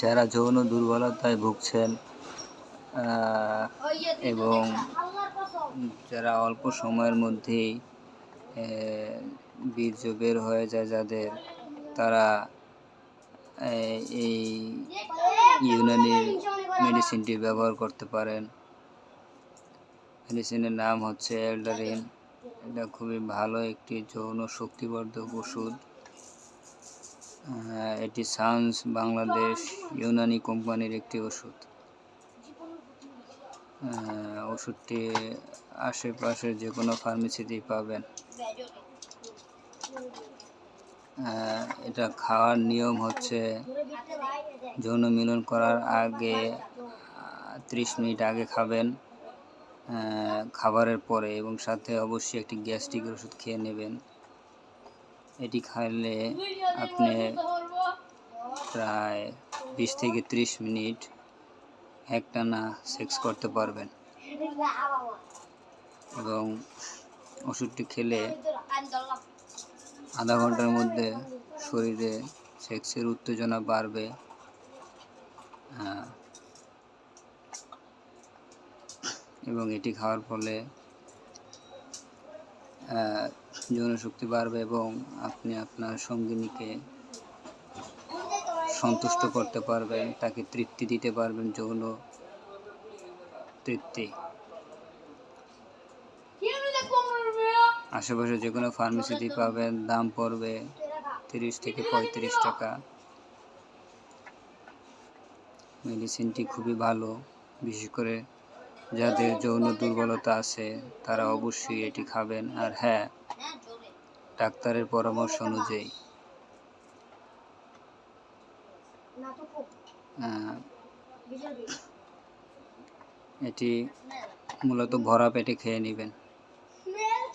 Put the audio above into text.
যারা যৌন দুর্বলতায় ভুগছেন এবং যারা অল্প সময়ের মধ্যেই বীর্য বের হয়ে যায় যাদের, তারা এই ইউনানি মেডিসিনটি ব্যবহার করতে পারেন। মেডিসিনের নাম হচ্ছে এল্ডারিন। এটা খুবই ভালো একটি যৌন শক্তিবর্ধক ওষুধ। এটি সাউন্স বাংলাদেশ ইউনানি কোম্পানির একটি ওষুধ। ওষুধটি আশেপাশে যে কোনো ফার্মেসিতেই পাবেন। এটা খাওয়ার নিয়ম হচ্ছে যৌন মিলন করার আগে ত্রিশ মিনিট আগে খাবেন খাবারের পরে এবং সাথে অবশ্যই একটি গ্যাস্ট্রিক ওষুধ খেয়ে নেবেন। এটি খাইলে আপনি প্রায় বিশ থেকে ত্রিশ মিনিট একটানা সেক্স করতে পারবেন। এবং ওষুধটি খেলে আধা ঘণ্টার মধ্যে শরীরে সেক্সের উত্তেজনা বাড়বে। এবং এটি খাওয়ার ফলে আহ, যৌন শক্তি বাড়বে এবং আপনি আপনার সঙ্গিনীকে সন্তুষ্ট করতে পারবেন তাকে তৃপ্তি দিতে পারবেন যৌন তৃপ্তি। আশেপাশে যে কোনো ফার্মেসিতেই পাবেন দাম পড়বে তিরিশ থেকে পঁয়ত্রিশ টাকা। মেডিসিনটি খুবই ভালো বিশেষ করে যাদের যৌন দুর্বলতা আছে তারা অবশ্যই এটি খাবেন। আর হ্যাঁ ডাক্তারের পরামর্শ অনুযায়ী। এটি মূলত ভরা পেটে খেয়ে নেবেন।